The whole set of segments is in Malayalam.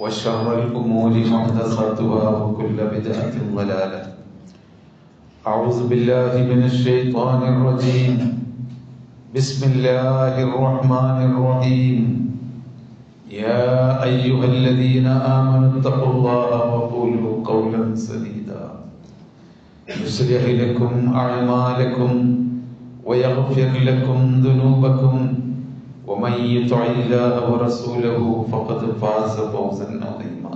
وشر الأمور محدثاتها وكل بدعة ضلالة. أعوذ بالله من الشيطان الرجيم. بسم الله الرحمن الرحيم. يا أيها الذين آمنوا اتقوا الله وقولوا قولا سديدا. يصلح لكم أعمالكم ويغفر لكم ذنوبكم. ومن يطع الله ورسوله فقد فاز فوزا عظيما.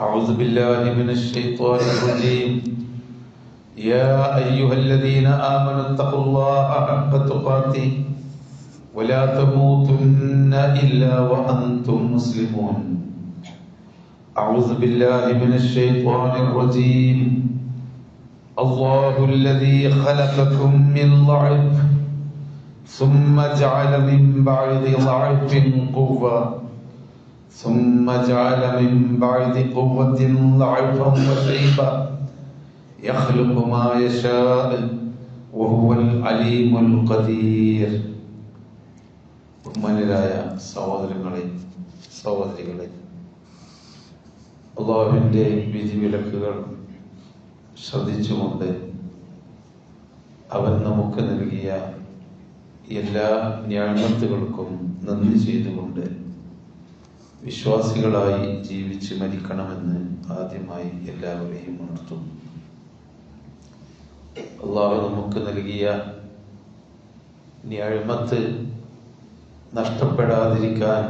أعوذ بالله من الشيطان الرجيم. يا أيها الذين آمنوا اتقوا الله حق تقاته ولا تموتن إلا وأنتم مسلمون. أعوذ بالله من الشيطان الرجيم. الله الذي خلقكم من ضعف ثم جعل من بعد ضعف قوة ثم جعل من بعد قوة ضعفا وشيبا يخلق ما يشاء وهو العليم القدير ബഹുമാനരായ സഹോദരങ്ങളെ സഹോദരികളെ അള്ളാഹുവിൻ്റെ വിധിവിലക്കുകൾ ശ്രദ്ധിച്ചുകൊണ്ട് അവൻ നമുക്ക് നൽകിയ എല്ലാ ഞാമത്തുകൾക്കും നന്ദി ചെയ്തുകൊണ്ട് വിശ്വാസികളായി ജീവിച്ച് മരിക്കണമെന്ന് ആദ്യമായി എല്ലാവരെയും ഉണർത്തുന്നു അള്ളാഹു നമുക്ക് നൽകിയ ഞാഴ്മത്ത് നഷ്ടപ്പെടാതിരിക്കാൻ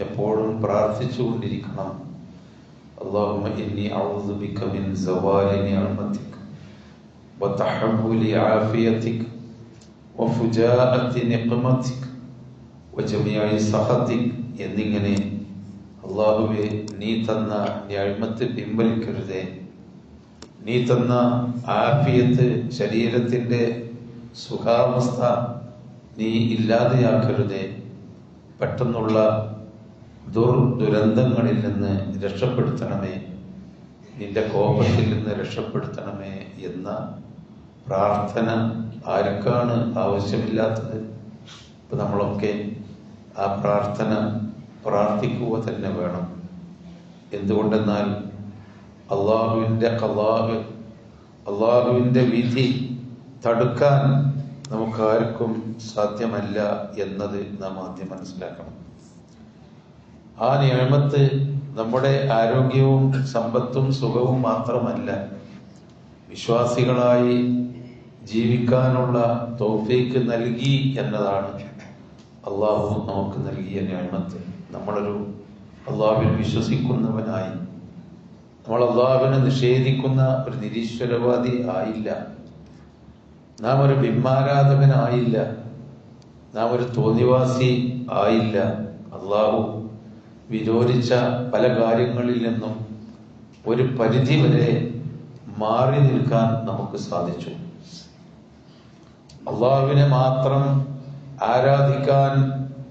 എപ്പോഴും പ്രാർത്ഥിച്ചുകൊണ്ടിരിക്കണം اللهم إني أعوذ بك من زوال نعمتك وتحول عافيتك വഫുജാഅത്തിനിമത്തിക് വജമിയായി സഹത്തിക് എന്നിങ്ങനെ അള്ളാഹുവെ നീ തന്ന ഞാഴ്മത്ത് പിൻവലിക്കരുതേ. നീ തന്ന ആഫിയത്ത് ശരീരത്തിന്റെ സുഖാവസ്ഥ നീ ഇല്ലാതെയാക്കരുതേ. പെട്ടെന്നുള്ള ദുർ ദുരന്തങ്ങളിൽ നിന്ന് രക്ഷപ്പെടുത്തണമേ. നിന്റെ കോപത്തിൽ നിന്ന് രക്ഷപ്പെടുത്തണമേ എന്ന പ്രാർത്ഥന ആർക്കാണ് ആവശ്യമില്ലാത്തത്? ഇപ്പൊ നമ്മളൊക്കെ ആ പ്രാർത്ഥന പ്രാർത്ഥിക്കുക തന്നെ വേണം. എന്തുകൊണ്ടെന്നാൽ അള്ളാഹുവിന്റെ കലാഹ് അള്ളാഹുവിന്റെ വിധി തടുക്കാൻ നമുക്കാർക്കും സാധ്യമല്ല എന്നത് നാം ആദ്യം മനസ്സിലാക്കണം. ആ നിയമത്ത് നമ്മുടെ ആരോഗ്യവും സമ്പത്തും സുഖവും മാത്രമല്ല വിശ്വാസികളായി ജീവിക്കാനുള്ള തോഫേക്ക് നൽകി എന്നതാണ് അള്ളാഹു നമുക്ക് നൽകിയ ഞാനത്ത് നമ്മളൊരു അള്ളാഹുവിൽ വിശ്വസിക്കുന്നവനായി. നമ്മൾ അള്ളാഹുവിനെ നിഷേധിക്കുന്ന ഒരു നിരീശ്വരവാദി ആയില്ല. നാം ഒരു ബിംബാരാധകനായില്ല നാം ഒരു തോന്നിവാസി ആയില്ല. അള്ളാഹു വിരോധിച്ച പല കാര്യങ്ങളിൽ നിന്നും ഒരു പരിധി വരെ മാറി നിൽക്കാൻ നമുക്ക് സാധിച്ചു. അള്ളാഹുവിനെ മാത്രം ആരാധിക്കാൻ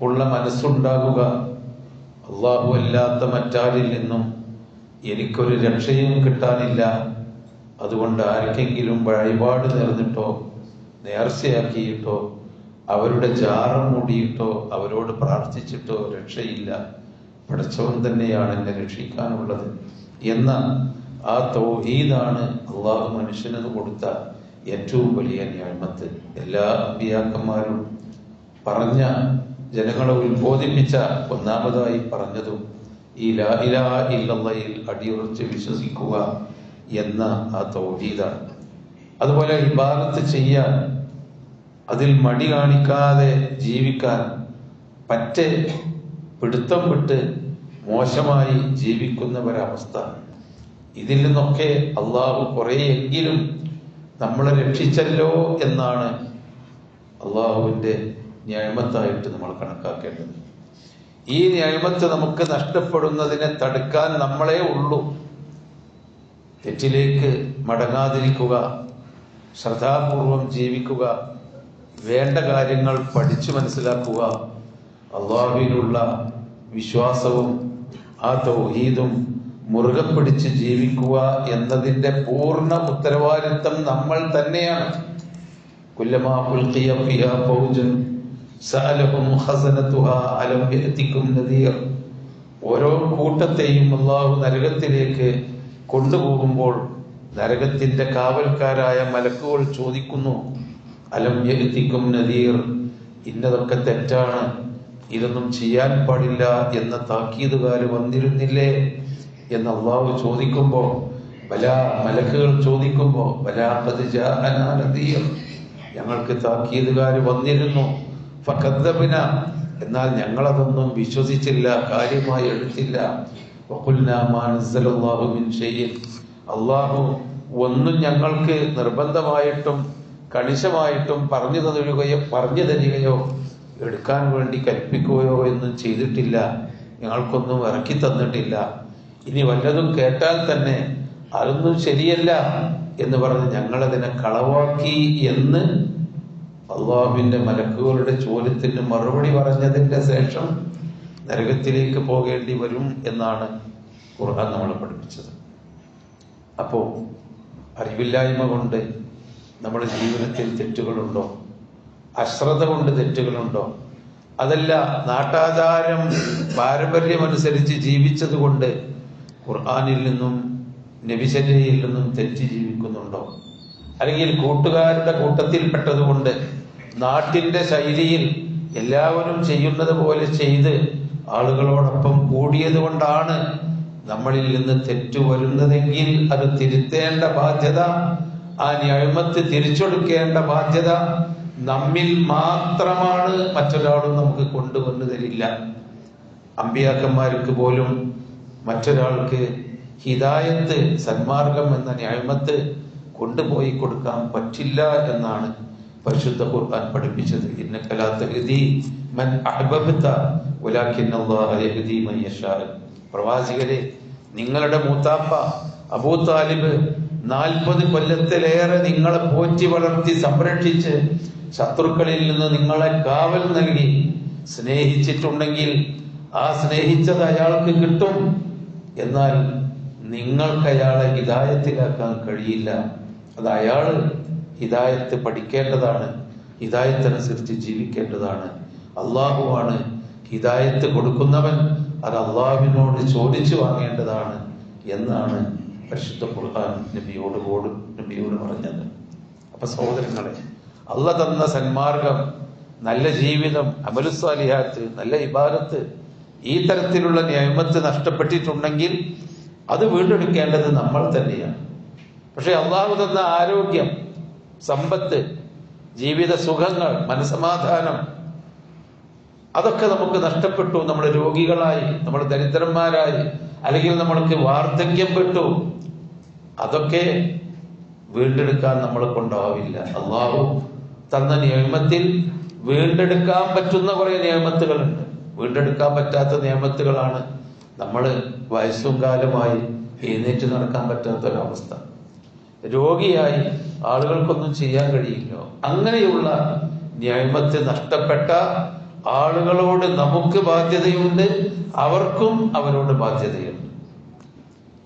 ഉള്ള മനസ്സുണ്ടാകുക അള്ളാഹു അല്ലാത്ത മറ്റാരിൽ നിന്നും എനിക്കൊരു രക്ഷയും കിട്ടാനില്ല. അതുകൊണ്ട് ആർക്കെങ്കിലും വഴിപാട് നേർന്നിട്ടോ നേർച്ചയാക്കിയിട്ടോ അവരുടെ ജാറം മൂടിയിട്ടോ അവരോട് പ്രാർത്ഥിച്ചിട്ടോ രക്ഷയില്ല. പഠിച്ചവൻ തന്നെയാണ് എന്നെ രക്ഷിക്കാനുള്ളത്. എന്ന ആ തൗഹീദാണ് അള്ളാഹു മനുഷ്യനത് കൊടുത്ത ഏറ്റവും വലിയ ന്യായമത്ത് എല്ലാ അമ്പിയാക്കന്മാരും പറഞ്ഞ ജനങ്ങളെ ഉത്ബോധിപ്പിച്ച ഒന്നാമതായി പറഞ്ഞതും ഈ ലാ ഇലാ ഇല്ലയിൽ അടിയുറച്ച് വിശ്വസിക്കുക എന്ന ആ തൗഹീദാണ്. അതുപോലെ ഇബാദത്ത് ചെയ്യാൻ അതിൽ മടി കാണിക്കാതെ ജീവിക്കാൻ പറ്റ പിടുത്തം വിട്ട് മോശമായി ജീവിക്കുന്ന ഒരവസ്ഥ ഇതിൽ നിന്നൊക്കെ അള്ളാഹു കുറേയെങ്കിലും നമ്മളെ രക്ഷിച്ചല്ലോ എന്നാണ് അള്ളാഹുവിന്റെ ന്യായമത്തായിട്ട് നമ്മൾ കണക്കാക്കേണ്ടത്. ഈ ന്യായമത്ത് നമുക്ക് നഷ്ടപ്പെടുന്നതിനെ തടുക്കാൻ നമ്മളെ ഉള്ളൂ. തെറ്റിലേക്ക് മടങ്ങാതിരിക്കുക ശ്രദ്ധാപൂർവം ജീവിക്കുക വേണ്ട കാര്യങ്ങൾ പഠിച്ചു മനസ്സിലാക്കുക അള്ളാഹുവിനുള്ള വിശ്വാസവും ആ തൗഹീദും മുറുകെ പിടിച്ച് ജീവിക്കുക എന്നതിന്റെ പൂർണ ഉത്തരവാദിത്തം നമ്മൾ തന്നെയാണ്. ഓരോ കൂട്ടത്തെയും അള്ളാഹു നരകത്തിലേക്ക് കൊണ്ടുപോകുമ്പോൾ നരകത്തിന്റെ കാവൽക്കാരായ മലക്കുകൾ ചോദിക്കുന്നു അലം യഅതികും നദീർ ഇന്നതൊക്കെ തെറ്റാണ് ഇതൊന്നും ചെയ്യാൻ പാടില്ല എന്ന താക്കീതുകാർ വന്നിരുന്നില്ലേ? എന്ന് അള്ളാഹു ചോദിക്കുമ്പോൾ പല മലക്കുകൾ ചോദിക്കുമ്പോ ബലാ നദീർ. ഞങ്ങൾക്ക് താക്കീതുകാർ വന്നിരുന്നു. ഫക്കദ്ദബിന എന്നാൽ ഞങ്ങളതൊന്നും വിശ്വസിച്ചില്ല കാര്യമായി എടുത്തില്ല. അള്ളാഹു ഒന്നും ഞങ്ങൾക്ക് നിർബന്ധമായിട്ടും കണിശമായിട്ടും പറഞ്ഞു തരികയോ പറഞ്ഞു തരികയോ എടുക്കാൻ വേണ്ടി കൽപ്പിക്കുകയോ ഒന്നും ചെയ്തിട്ടില്ല. ഞങ്ങൾക്കൊന്നും ഇറക്കി തന്നിട്ടില്ല. ഇനി വല്ലതും കേട്ടാൽ തന്നെ അതൊന്നും ശരിയല്ല എന്ന് പറഞ്ഞ് ഞങ്ങളതിനെ കളവാക്കി എന്ന് അള്ളാഹുവിന്റെ മലക്കുകളുടെ ചോദ്യത്തിന് മറുപടി പറഞ്ഞതിന്റെ ശേഷം നരകത്തിലേക്ക് പോകേണ്ടി വരും എന്നാണ് ഖുർആൻ നമ്മളെ പഠിപ്പിച്ചത്. അപ്പോൾ അറിവില്ലായ്മ കൊണ്ട് നമ്മുടെ ജീവിതത്തിൽ തെറ്റുകളുണ്ടോ? അശ്രദ്ധ കൊണ്ട് തെറ്റുകളുണ്ടോ? അതല്ല നാട്ടാചാരം പാരമ്പര്യമനുസരിച്ച് ജീവിച്ചത് കൊണ്ട് ഖുർആാനിൽ നിന്നും നബിശല്യയിൽ നിന്നും തെറ്റി ജീവിക്കുന്നുണ്ടോ? അല്ലെങ്കിൽ കൂട്ടുകാരുടെ കൂട്ടത്തിൽപ്പെട്ടതുകൊണ്ട് നാട്ടിന്റെ ശൈലിയിൽ എല്ലാവരും ചെയ്യുന്നത് പോലെ ചെയ്ത് ആളുകളോടൊപ്പം കൂടിയത് കൊണ്ടാണ് നമ്മളിൽ നിന്ന് തെറ്റു വരുന്നതെങ്കിൽ അത് തിരുത്തേണ്ട ബാധ്യത ആ ന്യായമത്ത് തിരിച്ചെടുക്കേണ്ട ബാധ്യത നമ്മിൽ മാത്രമാണ് മറ്റൊരാളും നമുക്ക് കൊണ്ടുവന്നു തരില്ല. അമ്പിയാക്കന്മാർക്ക് പോലും മറ്റൊരാൾക്ക് ഹിദായത്ത് സന്മാർഗം എന്ന ന്യായമത്ത് കൊണ്ടുപോയി കൊടുക്കാൻ പറ്റില്ല എന്നാണ് പരിശുദ്ധ ഖുർആൻ പഠിപ്പിച്ചത്. പ്രവാചകരെ നിങ്ങളുടെ മൂത്താപ്പ അബൂ താലിബ് നാൽപ്പത് കൊല്ലത്തിലേറെ നിങ്ങളെ പോറ്റി വളർത്തി സംരക്ഷിച്ച് ശത്രുക്കളിൽ നിന്ന് നിങ്ങളെ കാവൽ നൽകി സ്നേഹിച്ചിട്ടുണ്ടെങ്കിൽ ആ സ്നേഹിച്ചത് അയാൾക്ക് കിട്ടും. എന്നാൽ നിങ്ങൾക്ക് അയാളെ ഹിതായത്തിലാക്കാൻ കഴിയില്ല. അത് അയാൾ ഹിതായത്ത് പഠിക്കേണ്ടതാണ് ഹിതായത്തനുസരിച്ച് ജീവിക്കേണ്ടതാണ്. അള്ളാഹുവാണ് ഹിതായത്ത് കൊടുക്കുന്നവൻ അത് അള്ളാഹുവിനോട് ചോദിച്ചു വാങ്ങേണ്ടതാണ് എന്നാണ് പരിശുദ്ധ ഖുർആൻ നബിയോട് കോട് നബിയോട് പറഞ്ഞത്. അപ്പൊ സഹോദരങ്ങളെ അള്ള തന്ന സന്മാർഗം നല്ല ജീവിതം അമലുസ്വാലിഹാത്ത് നല്ല ഇബാദത്ത് ഈ തരത്തിലുള്ള നിയമത്ത് നഷ്ടപ്പെട്ടിട്ടുണ്ടെങ്കിൽ അത് വീണ്ടെടുക്കേണ്ടത് നമ്മൾ തന്നെയാണ്. പക്ഷെ അള്ളാഹു തന്ന ആരോഗ്യം സമ്പത്ത് ജീവിത സുഖങ്ങൾ മനസമാധാനം അതൊക്കെ നമുക്ക് നഷ്ടപ്പെട്ടു. നമ്മൾ രോഗികളായി നമ്മൾ ദരിദ്രന്മാരായി അല്ലെങ്കിൽ നമ്മൾക്ക് വാർദ്ധക്യം പെട്ടു. അതൊക്കെ വീണ്ടെടുക്കാൻ നമ്മളെ കൊണ്ടാവില്ല. അള്ളാഹു തന്ന നിയമത്തിൽ വീണ്ടെടുക്കാൻ പറ്റുന്ന കുറെ നിയമത്തുകളുണ്ട് വീണ്ടെടുക്കാൻ പറ്റാത്ത നിയമത്തുകളാണ് നമ്മൾ വയസ്സും കാലമായി എഴുന്നേറ്റ് നടക്കാൻ പറ്റാത്തൊരവസ്ഥ. രോഗിയായി ആളുകൾക്കൊന്നും ചെയ്യാൻ കഴിയില്ല. അങ്ങനെയുള്ള ന്യായമത്ത് നഷ്ടപ്പെട്ട ആളുകളോട് നമുക്ക് ബാധ്യതയുണ്ട് അവർക്കും അവരോട് ബാധ്യതയുണ്ട്.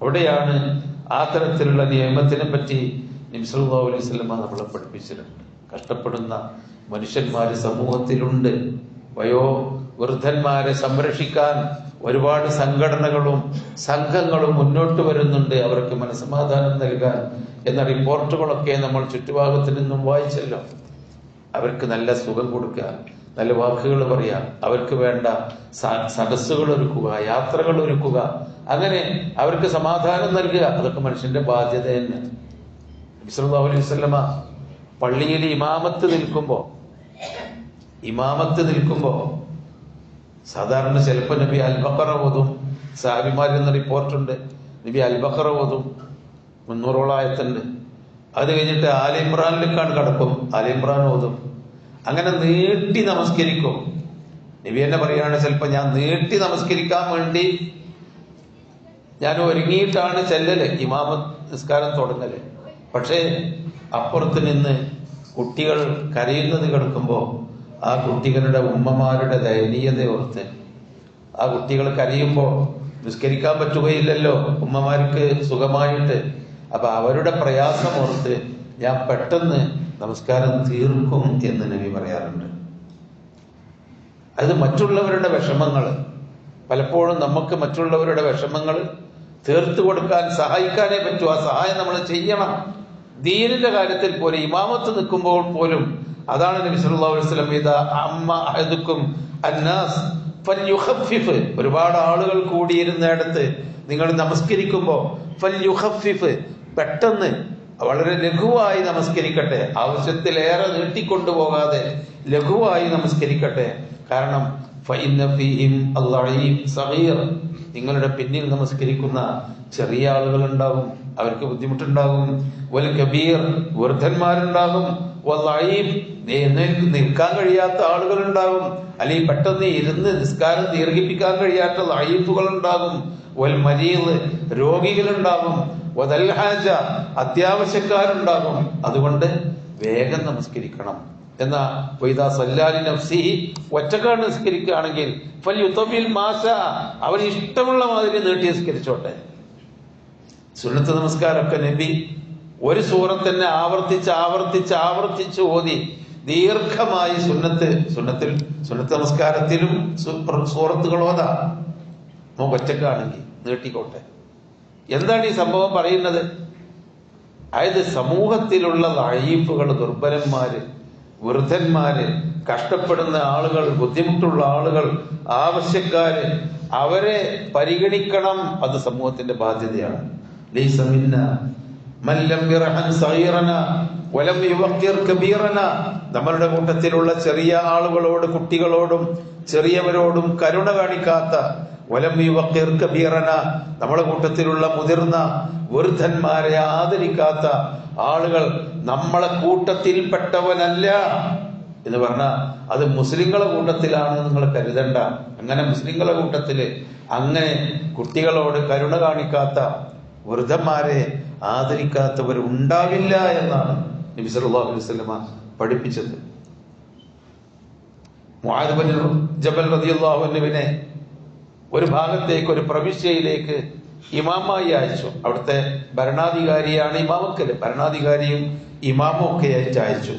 അവിടെയാണ് ആ തരത്തിലുള്ള നിയമത്തിനെ പറ്റി നിംസല്ലാ അലൈഹി നമ്മളെ പഠിപ്പിച്ചിട്ടുണ്ട് കഷ്ടപ്പെടുന്ന മനുഷ്യന്മാർ സമൂഹത്തിലുണ്ട്. വയോ വൃദ്ധന്മാരെ സംരക്ഷിക്കാൻ ഒരുപാട് സംഘടനകളും സംഘങ്ങളും മുന്നോട്ട് വരുന്നുണ്ട്. അവർക്ക് മനസ്സമാധാനം നൽകാൻ എന്ന റിപ്പോർട്ടുകളൊക്കെ നമ്മൾ ചുറ്റുഭാഗത്ത് നിന്നും വായിച്ചല്ലോ. അവർക്ക് നല്ല സുഖം കൊടുക്കുക നല്ല വാക്കുകൾ പറയുക അവർക്ക് വേണ്ട സദസ്സുകൾ ഒരുക്കുക യാത്രകൾ ഒരുക്കുക. അങ്ങനെ അവർക്ക് സമാധാനം നൽകുക. അതൊക്കെ മനുഷ്യന്റെ ബാധ്യത തന്നെ. അലൈഹി വസല്ലമ പള്ളിയിൽ ഇമാമത്ത് നിൽക്കുമ്പോ ഇമാമത്ത് നിൽക്കുമ്പോ സാധാരണ ചിലപ്പോൾ നബി അൽബക്കറ ഓതും. സാഹിബിമാരിൽ നിന്ന് റിപ്പോർട്ടുണ്ട് നബി അൽബക്കറ ഓതും. മുന്നൂറോളം ആയത്തുണ്ട്. അത് കഴിഞ്ഞിട്ട് ആലിമ്രാനിലേക്കാണ് കടക്കും. ആലിമ്രാൻ ഓതും. അങ്ങനെ നീട്ടി നമസ്കരിക്കും. നബി എന്നെ പറയുകയാണ് ചിലപ്പോൾ ഞാൻ നീട്ടി നമസ്കരിക്കാൻ വേണ്ടി ഞാൻ ഒരുങ്ങിയിട്ടാണ് ചെല്ലല് ഇമാമ നിസ്കാരം തുടങ്ങൽ. പക്ഷേ അപ്പുറത്ത് നിന്ന് കുട്ടികൾ കരയുന്നത് കേൾക്കുമ്പോൾ ആ കുട്ടികളുടെ ഉമ്മമാരുടെ ദയനീയത ഓർത്ത് ആ കുട്ടികൾ കരയുമ്പോൾ നിസ്കരിക്കാൻ പറ്റുകയില്ലല്ലോ ഉമ്മമാർക്ക് സുഖമായിട്ട്. അപ്പൊ അവരുടെ പ്രയാസം ഓർത്ത് ഞാൻ പെട്ടെന്ന് നമസ്കാരം തീർക്കും എന്ന് നബി പറയാറുണ്ട്. അത് മറ്റുള്ളവരുടെ വിഷമങ്ങൾ. പലപ്പോഴും നമുക്ക് മറ്റുള്ളവരുടെ വിഷമങ്ങൾ തീർത്തു കൊടുക്കാൻ സഹായിക്കാനേ പറ്റൂ. ആ സഹായം നമ്മൾ ചെയ്യണം. ദീനിന്റെ കാര്യത്തിൽ പോലും ഇമാമത്ത് നിൽക്കുമ്പോൾ പോലും അതാണ് നബി സല്ലല്ലാഹു അലൈഹി വസല്ലം അഹദുക്കും അന്നാസ് ഒരുപാട് ആളുകൾ കൂടിയിരുന്നിടത്ത് നിങ്ങൾ നമസ്കരിക്കുമ്പോൾ പെട്ടെന്ന് വളരെ ലഘുവായി നമസ്കരിക്കട്ടെ. ആവശ്യത്തിലേറെ നീട്ടിക്കൊണ്ടുപോകാതെ ലഘുവായി നമസ്കരിക്കട്ടെ. കാരണം നിങ്ങളുടെ പിന്നിൽ നമസ്കരിക്കുന്ന ചെറിയ ആളുകൾ ഉണ്ടാവും അവർക്ക് ബുദ്ധിമുട്ടുണ്ടാകും വൽ കബീർ വൃദ്ധന്മാരുണ്ടാകും നിൽക്കാൻ കഴിയാത്ത ആളുകൾ ഉണ്ടാകും അല്ലെങ്കിൽ പെട്ടെന്ന് ഇരുന്ന് നിസ്കാരം ദീർഘിപ്പിക്കാൻ കഴിയാത്ത ലൈഫുകൾ ഉണ്ടാകും വൽ മരീദ് രോഗികളുണ്ടാകും. വദൽഹാജ അത്യാവശ്യക്കാരുണ്ടാകും. അതുകൊണ്ട് വേഗം നമസ്കരിക്കണം. എന്നാ വൈദാ സല്ലാലി നഫ്സി ഒറ്റക്കാട് നിസ്കരിക്കുകയാണെങ്കിൽ ഫൽ മാസ അവന് ഇഷ്ടമുള്ള മാതിരി നീട്ടി നിസ്കരിച്ചോട്ടെ. സുന്നത്ത് നമസ്കാരമൊക്കെ നബി ഒരു സൂറത്തിനെ ആവർത്തിച്ച് ആവർത്തിച്ച് ആവർത്തിച്ച് ഓതി ദീർഘമായി സുന്നത്ത് സുന്നത്തിൽ സുന്നത്ത് നമസ്കാരത്തിലും സൂറത്തുകൾ ഓതാ നമുക്ക് ഒറ്റക്കാണെങ്കിൽ നീട്ടിക്കോട്ടെ. എന്താണ് ഈ സംഭവം പറയുന്നത്? അതായത് സമൂഹത്തിലുള്ള ലൈഫുകൾ ദുർബലന്മാര് വൃദ്ധന്മാര് കഷ്ടപ്പെടുന്ന ആളുകൾ ബുദ്ധിമുട്ടുള്ള ആളുകൾ ആവശ്യക്കാര് അവരെ പരിഗണിക്കണം. അത് സമൂഹത്തിന്റെ ബാധ്യതയാണ്. മൻ ലം യർഹം സഗീറന വലം യുവഖിർ കബീറന നമ്മളുടെ കൂട്ടത്തിലുള്ള ചെറിയ ആളുകളോട് കുട്ടികളോടും ചെറിയവരോടും കരുണ കാണിക്കാത്ത വലം യുവഖിർ കബീറന നമ്മുടെ കൂട്ടത്തിലുള്ള മുതിർന്ന വൃദ്ധന്മാരെ ആദരിക്കാത്ത ആളുകൾ നമ്മളെ കൂട്ടത്തിൽപ്പെട്ടവനല്ല എന്ന് പറഞ്ഞാൽ അത് മുസ്ലിങ്ങളെ കൂട്ടത്തിലാണ് നിങ്ങൾ കരുതണ്ട. അങ്ങനെ മുസ്ലിങ്ങളെ കൂട്ടത്തിൽ അങ്ങനെ കുട്ടികളോട് കരുണ കാണിക്കാത്ത വൃദ്ധന്മാരെ ആദരിക്കാത്തവർ ഉണ്ടാവില്ല എന്നാണ് നബി സല്ലല്ലാഹു അലൈഹി വസല്ലമ പഠിപ്പിച്ചത്. ബിൻ ജബൽ റളിയല്ലാഹു അൻഹുവിനെ ഒരു ഭാഗത്തേക്ക് ഒരു പ്രവിശ്യയിലേക്ക് ഇമാമായി അയച്ചു. അവിടുത്തെ ഭരണാധികാരിയാണ് ഇമാമക്കൽ. ഭരണാധികാരിയും ഇമാമും ഒക്കെ ആയിട്ട് അയച്ചു.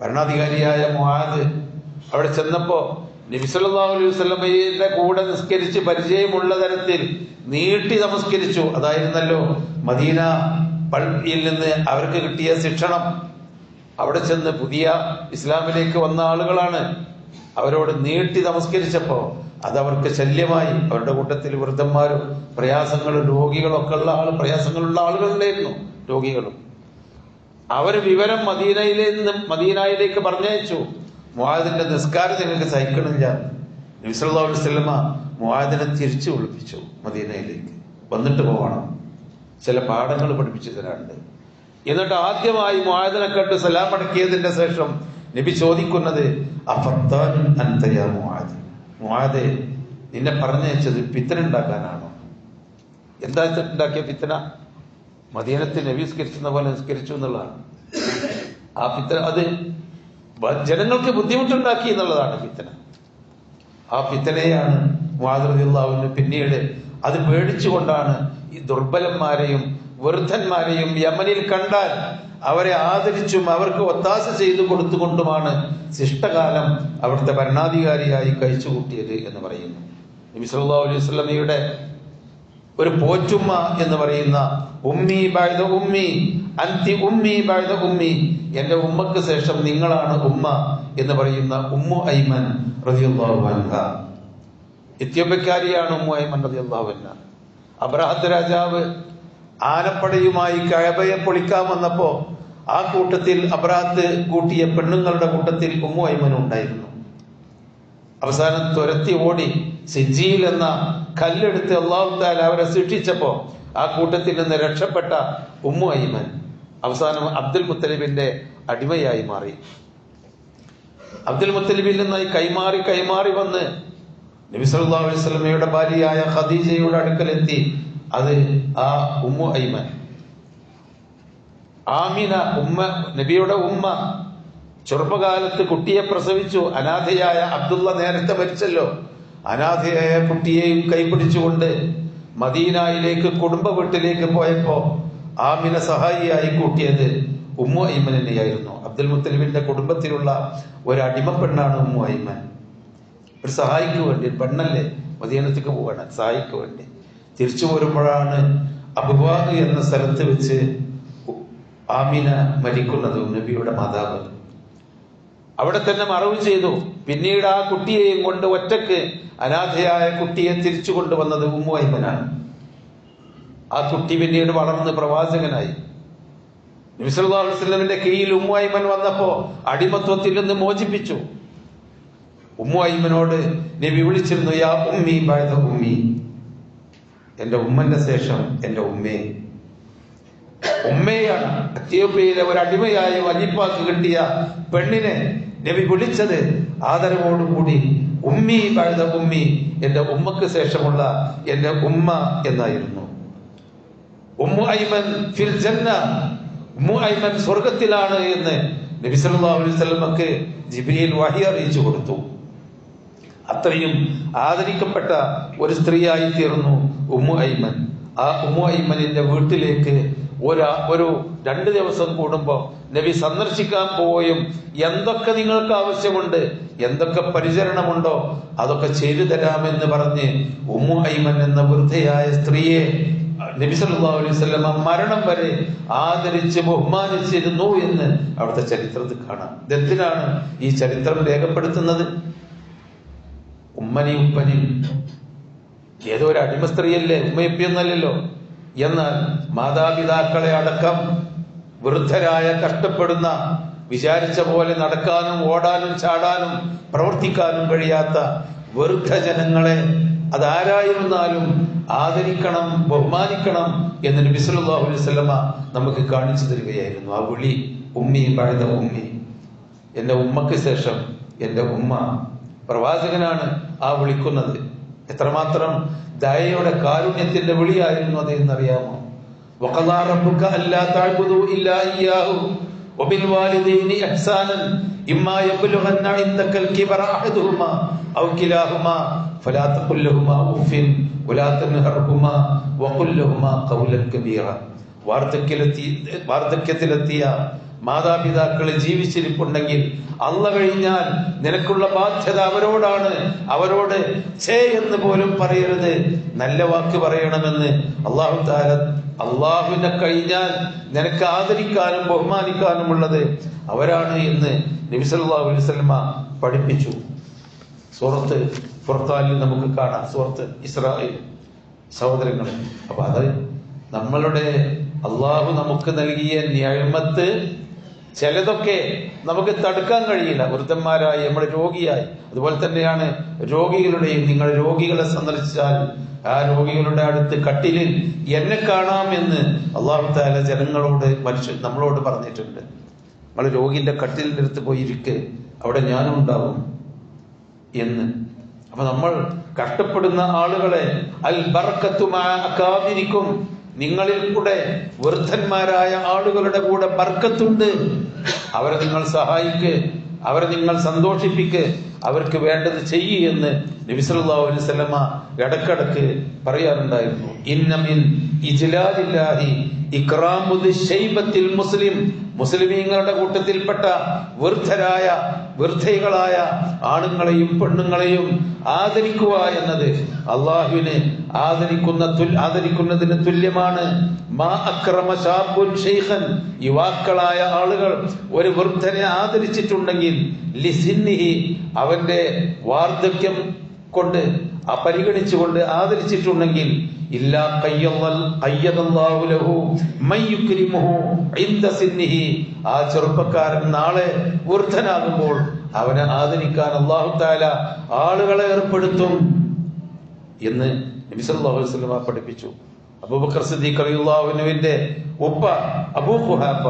ഭരണാധികാരിയായ മുഹാദ് അവിടെ ചെന്നപ്പോ നബി സല്ലല്ലാഹു അലൈഹി വസല്ലമയുടെ കൂടെ നിസ്കരിച്ച് പരിചയമുള്ള തരത്തിൽ നീട്ടി നമസ്കരിച്ചു. അതായിരുന്നല്ലോ മദീന പള്ളിയിൽ നിന്ന് അവർക്ക് കിട്ടിയ ശിക്ഷണം. അവിടെ ചെന്ന് പുതിയ ഇസ്ലാമിലേക്ക് വന്ന ആളുകളാണ് അവരോട് നീട്ടി നമസ്കരിച്ചപ്പോ അതവർക്ക് ശല്യമായി. അവരുടെ കൂട്ടത്തിൽ വൃദ്ധന്മാരും പ്രയാസങ്ങളും രോഗികളും ഒക്കെ ഉള്ള ആൾ പ്രയാസങ്ങളുള്ള ആളുകളുണ്ടായിരുന്നു രോഗികളും. അവർ വിവരം മദീനയിലെ നിന്ന് മദീനയിലേക്ക് പറഞ്ഞയച്ചു. മുഹാദിന്റെ നിസ്കാരം നിങ്ങൾക്ക് സഹിക്കണില്ല. നബിസല്ലാ വസ്ലമ മുഹാദിനെ തിരിച്ചു വിളിപ്പിച്ചു മദീനയിലേക്ക്. വന്നിട്ട് പോകണം ചില പാഠങ്ങൾ പഠിപ്പിച്ചു തരാറുണ്ട് എന്നിട്ട് ആദ്യമായി മുഹാദിനെ കണ്ട് സലാം അടക്കിയതിന്റെ ശേഷം നബി ചോദിക്കുന്നത് മുഹാദ്? മുഹാദെ നിന്നെ പറഞ്ഞയച്ചത് പിത്തന ഉണ്ടാക്കാനാണോ? എന്താ ഉണ്ടാക്കിയ പിത്തന മദീനത്തിൽ നബി നിസ്കരിക്കുന്ന പോലെ നിസ്കരിച്ചു എന്നുള്ളതാണ്. ആ പിത്തന അത് ജനങ്ങൾക്ക് ബുദ്ധിമുട്ടുണ്ടാക്കി എന്നുള്ളതാണ് പിത്തന ആ പിത്തനെയാണ് മാതൃതിള്ളാവിന് പിന്നീട് അത് പേടിച്ചുകൊണ്ടാണ് ഈ ദുർബലന്മാരെയും വൃദ്ധന്മാരെയും യമനിൽ കണ്ടാൽ അവരെ ആദരിച്ചും അവർക്ക് ഒത്താശ ചെയ്തു കൊടുത്തുകൊണ്ടുമാണ് ശിഷ്ടകാലം അവിടുത്തെ ഭരണാധികാരിയായി കഴിച്ചുകൂട്ടിയത് എന്ന് പറയുന്നു. നബി അലൈഹി വസല്ലമയുടെ ഒരു പോറ്റുമ്മ എന്ന് പറയുന്ന ഉമ്മി ബൈദ ഉമ്മി അന്തി ഉമ്മി ബൈദ ഉമ്മി. എന്റെ ഉമ്മക്ക് ശേഷം നിങ്ങളാണ് ഉമ്മ എന്ന് പറയുന്ന ഉമ്മു ഐമൻ എത്യോപ്യക്കാരിയാണ് ഉമ്മു ഐമൻ അൻഹ. അബ്രഹത്ത് രാജാവ് ആനപ്പടയുമായി കഴബയെ പൊളിക്കാൻ വന്നപ്പോ ആ കൂട്ടത്തിൽ അബ്രാത്ത് കൂട്ടിയ പെണ്ണുങ്ങളുടെ കൂട്ടത്തിൽ ഉമ്മു ഐമൻ ഉണ്ടായിരുന്നു. അവസാനം തുരത്തി ഓടി സിജിയിൽ എന്ന കല്ലെടുത്ത് അള്ളാഹു അവരെ സൃഷ്ടിച്ചപ്പോ ആ കൂട്ടത്തിൽ നിന്ന് രക്ഷപ്പെട്ട ഉമ്മു ഐമൻ. അവസാനം അബ്ദുൽ മുത്തലിബിന്റെ അടിമയായി മാറി. അബ്ദുൽ മുത്തലിബിൽ നിന്നായി കൈമാറി കൈമാറി വന്ന് നബി സല്ലല്ലാഹു അലൈഹി വസല്ലമയുടെ ഭാര്യയായ ഖദീജയുടെ അടുക്കലെത്തി. അത് ആ ഉമ്മു ഐമൻ. ആമിന ഉമ്മ നബിയുടെ ഉമ്മ ചെറുപ്പകാലത്ത് കുട്ടിയെ പ്രസവിച്ചു. അനാഥയായ അബ്ദുള്ള നേരത്തെ മരിച്ചല്ലോ. അനാഥയായ കുട്ടിയെയും കൈപിടിച്ചുകൊണ്ട് മദീനയിലേക്ക് കുടുംബ വീട്ടിലേക്ക് പോയപ്പോ ആമിന സഹായിയായി കൂട്ടിയത് ഉമ്മു ഐമനെയായിരുന്നു അബ്ദുൽ മുത്തലിബിന്റെ കുടുംബത്തിലുള്ള ഒരു അടിമ പെണ്ണാണ് ഉമ്മു ഐമൻ ഒരു സഹായിക്ക് വേണ്ടി പെണ്ണല്ലേ? മദീനത്തേക്ക് പോവാണ് സഹായിക്ക് വേണ്ടി. തിരിച്ചു പോരുമ്പോഴാണ് അബുവാദ് എന്ന സ്ഥലത്ത് വെച്ച് ആമിന മരിക്കുന്നത് നബിയുടെ മാതാവ്. അവിടെ തന്നെ മറവ് ചെയ്തു. പിന്നീട് ആ കുട്ടിയെയും കൊണ്ട് ഒറ്റയ്ക്ക് അനാഥയായ കുട്ടിയെ തിരിച്ചു കൊണ്ടുവന്നത് ഉമ്മു ഐമനാണ് ആ കുട്ടി പിന്നീട് വളർന്ന് പ്രവാചകനായി. നബിസ്വല്ലാസ്ലമിന്റെ കീഴിൽ ഉമ്മു ഐമൻ വന്നപ്പോ അടിമത്വത്തിൽ നിന്ന് മോചിപ്പിച്ചു. ഉമ്മു ഐമനോട് നബി വിളിച്ചിരുന്നു യാ ഉമ്മി ബായത ഉമ്മി. എന്റെ ഉമ്മന്റെ ശേഷം എന്റെ ഉമ്മേ. ഉമ്മയാണ് എത്യോപ്യയിലെ ഒരു അടിമയായ വലിപ്പാക്ക് കിട്ടിയ പെണ്ണിനെ നബി വിളിച്ചത് ആദരവോടുകൂടി ഉമ്മി പഴുത ഉമ്മി എന്റെ ഉമ്മക്ക് ശേഷമുള്ള എന്റെ ഉമ്മ എന്നായിരുന്നു. ഉമ്മു ഐമൻ ഫിൽ ജന്ന ഉമ്മു ഐമൻ സ്വർഗത്തിലാണ് എന്ന് നബി സല്ലല്ലാഹു അലൈഹി വസല്ലമക്ക് ജിബ്രീൽ വഹി അറിയിച്ചു കൊടുത്തു. അത്രയും ആദരിക്കപ്പെട്ട ഒരു സ്ത്രീയായി തീർന്നു ഉമ്മു ഐമൻ ആ ഉമ്മു ഐമനിന്റെ വീട്ടിലേക്ക് ഒരാ ഒരു രണ്ട് ദിവസം കൂടുമ്പോൾ നബി സന്ദർശിക്കാൻ പോവുകയും എന്തൊക്കെ നിങ്ങൾക്ക് ആവശ്യമുണ്ട് എന്തൊക്കെ പരിചരണമുണ്ടോ അതൊക്കെ ചെയ്തു തരാമെന്ന് പറഞ്ഞ് ഉമ്മു ഐമൻ എന്ന വൃദ്ധയായ സ്ത്രീയെ നബി സല്ലല്ലാഹു അലൈഹി വസല്ലമ മരണം വരെ ആദരിച്ച് ബഹുമാനിച്ചിരുന്നു എന്ന് അവിടുത്തെ ചരിത്രത്തിൽ കാണാം. എന്തിനാണ് ഈ ചരിത്രം രേഖപ്പെടുത്തുന്നത്? ഉമ്മനി ഉപ്പനി ഏതോ ഒരു അടിമ സ്ത്രീയല്ലേ ഉമ്മയപ്പിയൊന്നല്ലല്ലോ. എന്നാൽ മാതാപിതാക്കളെ അടക്കം വൃദ്ധരായ കഷ്ടപ്പെടുന്ന വിചാരിച്ച പോലെ നടക്കാനും ഓടാനും ചാടാനും പ്രവർത്തിക്കാനും കഴിയാത്ത വൃദ്ധജനങ്ങളെ അതാരായിരുന്നാലും ആദരിക്കണം ബഹുമാനിക്കണം എന്ന് നബി അലൈഹി വസല്ലമ നമുക്ക് കാണിച്ചു തരികയായിരുന്നു. ആ വിളി ഉമ്മി പഴുത ഉമ്മി എന്റെ ഉമ്മക്ക് ശേഷം എന്റെ ഉമ്മ പ്രവാചകനാണ് ആ വിളിക്കുന്നത്. എത്രമാത്രം ദയയുടെ കാരുണ്യത്തിന്റെ വിളിയായിരുന്നു അത് എന്നറിയാമോ? വഖദാ അല്ലാ ഇല്ലാ وبالوالدين إحسانا إما يبلغن عندك الكبر أحدهما أو كلاهما فلا تقل لهما أف ولا تنهرهما وقل لهما قولا كبيرا വാർദ്ധക്യത്തിലെത്തി വാർദ്ധക്യത്തിലെത്തിയ മാതാപിതാക്കൾ ജീവിച്ചിരിപ്പുണ്ടെങ്കിൽ അല്ല കഴിഞ്ഞാൽ നിനക്കുള്ള ബാധ്യത അവരോടാണ് അവരോട് ചേ എന്ന് പോലും പറയരുത് നല്ല വാക്ക് പറയണമെന്ന് അള്ളാഹു താല അള്ളാഹുവിനെ കഴിഞ്ഞാൽ നിനക്ക് ആദരിക്കാനും ബഹുമാനിക്കാനും ഉള്ളത് അവരാണ് എന്ന് നബിസല്ലാഹു അലൈവല്ലമ പഠിപ്പിച്ചു. സുഹൃത്ത് പുറത്താലിൽ നമുക്ക് കാണാം. സുഹൃത്ത് ഇസ്രായേൽ സഹോദരങ്ങൾ അപ്പൊ അത് നമ്മളുടെ അള്ളാഹു നമുക്ക് നൽകിയ ന്യായമത്ത് ചിലതൊക്കെ നമുക്ക് തടുക്കാൻ കഴിയില്ല. വൃദ്ധന്മാരായി നമ്മൾ രോഗിയായി. അതുപോലെ തന്നെയാണ് രോഗികളുടെയും നിങ്ങൾ രോഗികളെ സന്ദർശിച്ചാൽ ആ രോഗികളുടെ അടുത്ത് കട്ടിലിൽ എന്നെ കാണാമെന്ന് അള്ളാഹു താല ജനങ്ങളോട് മനുഷ്യൻ നമ്മളോട് പറഞ്ഞിട്ടുണ്ട്. നമ്മൾ രോഗിന്റെ കട്ടിലിന്റെ അടുത്ത് പോയി ഇരിക്കെ അവിടെ ഞാനും ഉണ്ടാവും എന്ന്. അപ്പൊ നമ്മൾ കഷ്ടപ്പെടുന്ന ആളുകളെ അൽ ബർക്കത്തുമാക്കാതിരിക്കും നിങ്ങളിൽ കൂടെ വൃദ്ധന്മാരായ ആളുകളുടെ കൂടെ ബർക്കത്തുണ്ട്. അവരെ നിങ്ങൾ സഹായിക്ക്. അവരെ നിങ്ങൾ സന്തോഷിപ്പിക്ക്. അവർക്ക് വേണ്ടത് ചെയ്യ് എന്ന് നബി സല്ലല്ലാഹു അലൈഹി വസല്ലമ ഇടക്കിടക്ക് പറയാറുണ്ടായിരുന്നു. ഇന്നമിൻ ഇജ്ലാലില്ലാഹി ഇക്റാമുദ് ശൈബത്തിൽ മുസ്ലിം. മുസ്ലിമീങ്ങളുടെ കൂട്ടത്തിൽപ്പെട്ട വൃദ്ധരായ വൃദ്ധകളായ ആണുങ്ങളെയും പെണ്ണുങ്ങളെയും ആദരിക്കുക എന്നത് അള്ളാഹുവിനെ ആദരിക്കുന്ന ആദരിക്കുന്നതിന് തുല്യമാണ്. മാ യുവാക്കളായ ആളുകൾ ഒരു വൃദ്ധനെ ആദരിച്ചിട്ടുണ്ടെങ്കിൽ അവന്റെ വാർദ്ധക്യം കൊണ്ട് പരിഗണിച്ചുകൊണ്ട് ആദരിച്ചിട്ടുണ്ടെങ്കിൽ ആ ചെറുപ്പക്കാരൻ നാളെ വൃദ്ധനാകുമ്പോൾ അവനെ ആദരിക്കാൻ അള്ളാഹു താല ആളുകളെ ഏർപ്പെടുത്തും എന്ന് നബി സല്ലല്ലാഹു അലൈഹി വസല്ലം പഠിപ്പിച്ചു. അബൂബക്കർ സിദ്ദീഖ് റളിയല്ലാഹുവിന്റെ ഉപ്പ അബൂ ഖുഹാഫ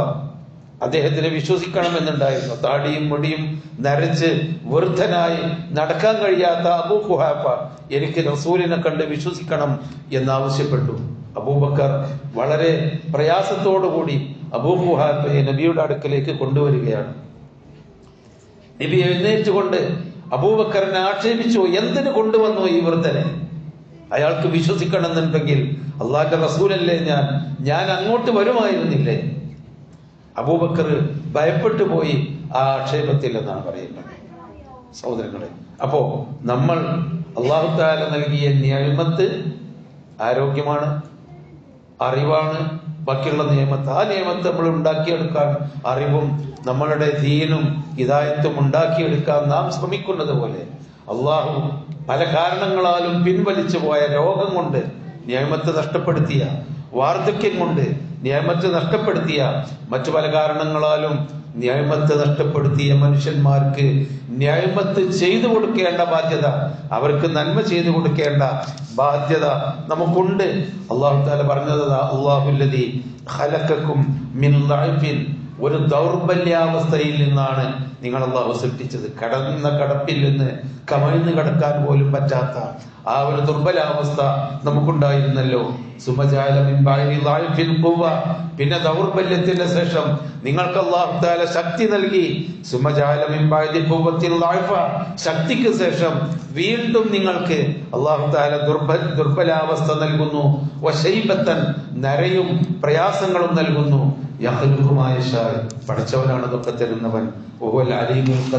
അദ്ദേഹത്തിനെ വിശ്വസിക്കണമെന്നുണ്ടായിരുന്നു. താടിയും മുടിയും നരച്ച് വൃദ്ധനായി നടക്കാൻ കഴിയാത്ത അബൂ ഖുഹാഫ എനിക്ക് റസൂലിനെ കണ്ട് വിശ്വസിക്കണം എന്നാവശ്യപ്പെട്ടു. അബൂബക്കർ വളരെ പ്രയാസത്തോടുകൂടി അബൂ ഖുഹാഫയെ നബിയുടെ അടുക്കലേക്ക് കൊണ്ടുവരികയാണ്. നബി എഴുന്നേറ്റുകൊണ്ട് അബൂബക്കറിനെ ആക്ഷേപിച്ചു എന്തിനു കൊണ്ടുവന്നു ഈ വൃദ്ധനെ? അയാൾക്ക് വിശ്വസിക്കണമെന്നുണ്ടെങ്കിൽ അള്ളാഹിന്റെ റസൂലല്ലേ ഞാൻ? ഞാൻ അങ്ങോട്ട് വരുമായിരുന്നില്ലേ? അബൂബക്കർ ഭയപ്പെട്ടു പോയി ആ ആക്ഷേപത്തിൽ എന്നാണ് പറയുന്നത്. സഹോദരങ്ങളെ അപ്പോ നമ്മൾ അള്ളാഹു താല നൽകിയ നിയമത്ത് ആരോഗ്യമാണ് അറിവാണ് ബാക്കിയുള്ള നിയമത്ത്. ആ നിയമത്ത് നമ്മൾ ഉണ്ടാക്കിയെടുക്കാൻ അറിവും നമ്മളുടെ ദീനും ഹിതായത്വം ഉണ്ടാക്കിയെടുക്കാൻ നാം ശ്രമിക്കുന്നത് പോലെ അള്ളാഹു പല കാരണങ്ങളാലും പിൻവലിച്ചു പോയ രോഗം കൊണ്ട് നിയമത്തെ നഷ്ടപ്പെടുത്തിയ വാർദ്ധക്യം കൊണ്ട് നിയമത്ത് നഷ്ടപ്പെടുത്തിയ മറ്റു പല കാരണങ്ങളാലും ന്യായമത്ത് നഷ്ടപ്പെടുത്തിയ മനുഷ്യന്മാർക്ക് ന്യായമത്ത് ചെയ്തു കൊടുക്കേണ്ട ബാധ്യത അവർക്ക് നന്മ ചെയ്തു കൊടുക്കേണ്ട ബാധ്യത നമുക്കുണ്ട്. അള്ളാഹു താല പറഞ്ഞത് അള്ളാഹുല്ലതി ഖലഖക്കും മിൻ ളഅഫിൻ ഒരു ദൗർബല്യാവസ്ഥയിൽ നിന്നാണ് നിങ്ങൾ അള്ളാഹു സൃഷ്ടിച്ചത്. കടന്ന കടപ്പിൽ നിന്ന് കമഴ്ന്നു കടക്കാൻ പോലും പറ്റാത്ത ആ ഒരു ദുർബലാവസ്ഥ നമുക്കുണ്ടായിരുന്നല്ലോ. പിന്നെ ദൗർബല്യത്തിന്റെ ശേഷം നിങ്ങൾക്ക് അള്ളാഹുദാല ശക്തി നൽകി. ശക്തിക്ക് ശേഷം വീണ്ടും നിങ്ങൾക്ക് അള്ളാഹു ദുർബ ദുർബലാവസ്ഥ നൽകുന്നു. നരയും പ്രയാസങ്ങളും നൽകുന്നു. പഠിച്ചവനാണ് ഇതൊക്കെ തരുന്നവൻ. അലീമുൽ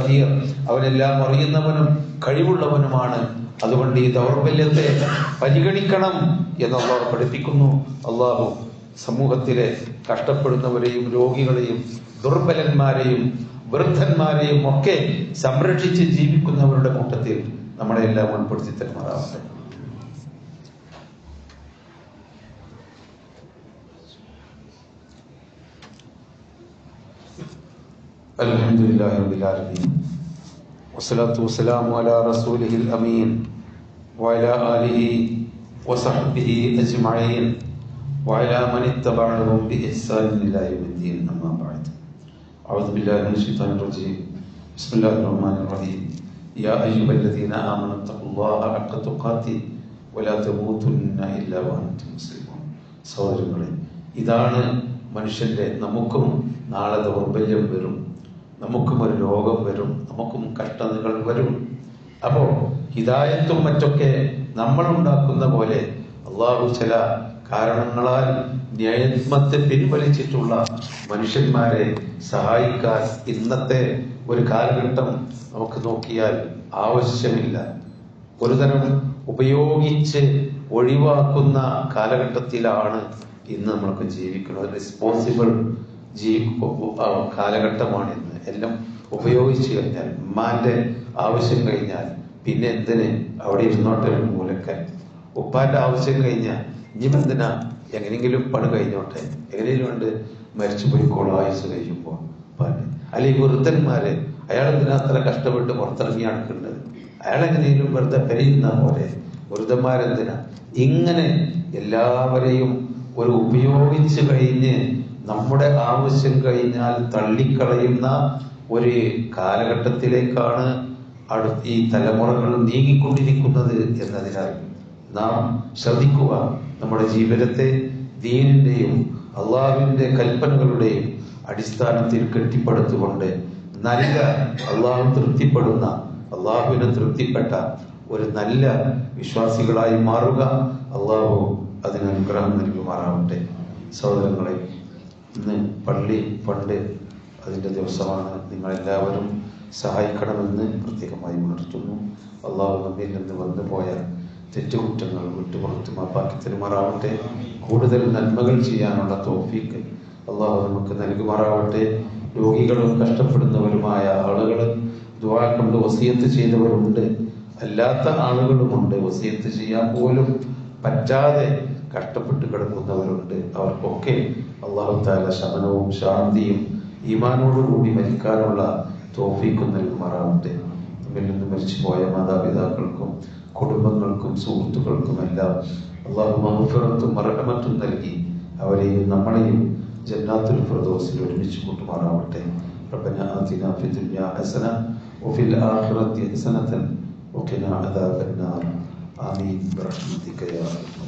അവനെല്ലാം അറിയുന്നവനും കഴിവുള്ളവനുമാണ്. അതുകൊണ്ട് ഈ ദൗർബല്യത്തെ പരിഗണിക്കണം എന്ന് അള്ളാഹു പഠിപ്പിക്കുന്നു. അള്ളാഹു സമൂഹത്തിലെ കഷ്ടപ്പെടുന്നവരെയും രോഗികളെയും ദുർബലന്മാരെയും വൃദ്ധന്മാരെയും ഒക്കെ സംരക്ഷിച്ച് ജീവിക്കുന്നവരുടെ കൂട്ടത്തിൽ നമ്മളെല്ലാം ഉൾപ്പെടുത്തി തരുമാറാവട്ടെ. الحمد لله رب العالمين والصلاة والسلام على رسوله الأمين وعلى آله وصحبه أجمعين وعلى من اتبعهم بإحسان إلى يوم الدين أما بعد أعوذ بالله من الشيطان الرجيم بسم الله الرحمن الرحيم يا أيها الذين آمنوا اتقوا الله حق تقاته ولا تموتن إلا وأنتم مسلمون സഹോദരങ്ങളെ ഇതാണ് മനുഷ്യന്റെ നമുക്കും നാളെ ദൗർബല്യം വരും നമുക്കും ഒരു രോഗം വരും നമുക്കും കഷ്ടതകൾ വരും. അപ്പോൾ ഹിദായത്തും മറ്റൊക്കെ നമ്മൾ ഉണ്ടാക്കുന്ന പോലെ അള്ളാഹു ചില കാരണങ്ങളാൽ ന്യായത്മത്തെ പിൻവലിച്ചിട്ടുള്ള മനുഷ്യന്മാരെ സഹായിക്കാൻ ഇന്നത്തെ ഒരു കാലഘട്ടം നമുക്ക് നോക്കിയാൽ ആവശ്യമില്ല. ഒരുതരം ഉപയോഗിച്ച് ഒഴിവാക്കുന്ന കാലഘട്ടത്തിലാണ് ഇന്ന് നമ്മൾക്ക് ജീവിക്കുന്നത്. റെസ്പോൺസിബിൾ ജീ കാലഘട്ടമാണ് എല്ലാം ഉപയോഗിച്ചു കഴിഞ്ഞാൽ ഉമ്മാന്റെ ആവശ്യം കഴിഞ്ഞാൽ പിന്നെ എന്തിന് അവിടെ ഇരുന്നോട്ടെ മൂലക്കൻ ഉപ്പാന്റെ ആവശ്യം കഴിഞ്ഞാൽ ഇനി എന്തിനാ എങ്ങനെയെങ്കിലും പണി കഴിഞ്ഞോട്ടെ? എങ്ങനെയും ഉണ്ട് മരിച്ചു പോയിക്കോളും ആയുസ് കഴിയുമ്പോൾ ഉപ്പാന്റെ. അല്ലെങ്കിൽ വൃദ്ധന്മാര് അയാൾ എന്തിനാ അത്ര കഷ്ടപ്പെട്ട് പുറത്തിറങ്ങി നടക്കേണ്ടത് അയാൾ എങ്ങനെയെങ്കിലും വെറുതെ പെരയുന്ന പോലെ വൃദ്ധന്മാരെന്തിനാ? ഇങ്ങനെ എല്ലാവരെയും ഒരു ഉപയോഗിച്ച് കഴിഞ്ഞ് നമ്മുടെ ആവശ്യം കഴിഞ്ഞാൽ തള്ളിക്കളയുന്ന ഒരു കാലഘട്ടത്തിലേക്കാണ് അടുത്ത ഈ തലമുറകൾ നീങ്ങിക്കൊണ്ടിരിക്കുന്നത് എന്നതിനാൽ നാം ശ്രദ്ധിക്കുക. നമ്മുടെ ജീവിതത്തെ ദീനിന്റെയും അള്ളാഹുവിന്റെ കൽപ്പനകളുടെയും അടിസ്ഥാനത്തിൽ കെട്ടിപ്പടുത്തുകൊണ്ട് നല്ല അള്ളാഹു തൃപ്തിപ്പെടുന്ന അള്ളാഹുവിന് തൃപ്തിപ്പെട്ട ഒരു നല്ല വിശ്വാസികളായി മാറുക. അള്ളാഹു അതിനനുഗ്രഹം നൽകുമാറാവട്ടെ. സഹോദരങ്ങളെ ഇന്ന് പള്ളി ഫണ്ട് അതിന്റെ ദിവസമാണ് നിങ്ങളെല്ലാവരും സഹായിക്കണമെന്ന് പ്രത്യേകമായി ഉണർത്തുന്നു അള്ളാഹു നമ്മിൽ നിന്ന് വന്നു പോയ തെറ്റുകുറ്റങ്ങൾ വിട്ടുപുറത്ത് മാപ്പാക്കി തരുമാറാവട്ടെ. കൂടുതൽ നന്മകൾ ചെയ്യാനുള്ള തോഫീക്ക് അള്ളാഹു നമുക്ക് നൽകുമാറാവട്ടെ. രോഗികളും കഷ്ടപ്പെടുന്നവരുമായ ആളുകൾ ദുവാ കൊണ്ട് വസീയത്ത് ചെയ്തവരുണ്ട് അല്ലാത്ത ആളുകളുമുണ്ട് വസീയത്ത് ചെയ്യാൻ പോലും പറ്റാതെ കഷ്ടപ്പെട്ട് കിടക്കുന്നവരുണ്ട്. അവർക്കൊക്കെ അള്ളാഹു താല ശമനവും ശാന്തിയും ഈമാനോടുകൂടി മരിക്കാനുള്ള തോഫീക്കും നൽകുമാറാവട്ടെ നമ്മിൽ നിന്ന് മരിച്ചുപോയ മാതാപിതാക്കൾക്കും കുടുംബങ്ങൾക്കും സുഹൃത്തുക്കൾക്കും എല്ലാം അള്ളാഹു മഹഫിറത്തും മറഹമത്തും നൽകി അവരെയും നമ്മളെയും ജന്നാത്തുൽ ഫിർദൗസിൽ ഒരുമിച്ച് കൂട്ടുമാറാവട്ടെ ربنا آتنا في الدنيا حسنة وفي الآخرة حسنة وقنا عذاب النار آمين برحمتك يا أرحم الراحمين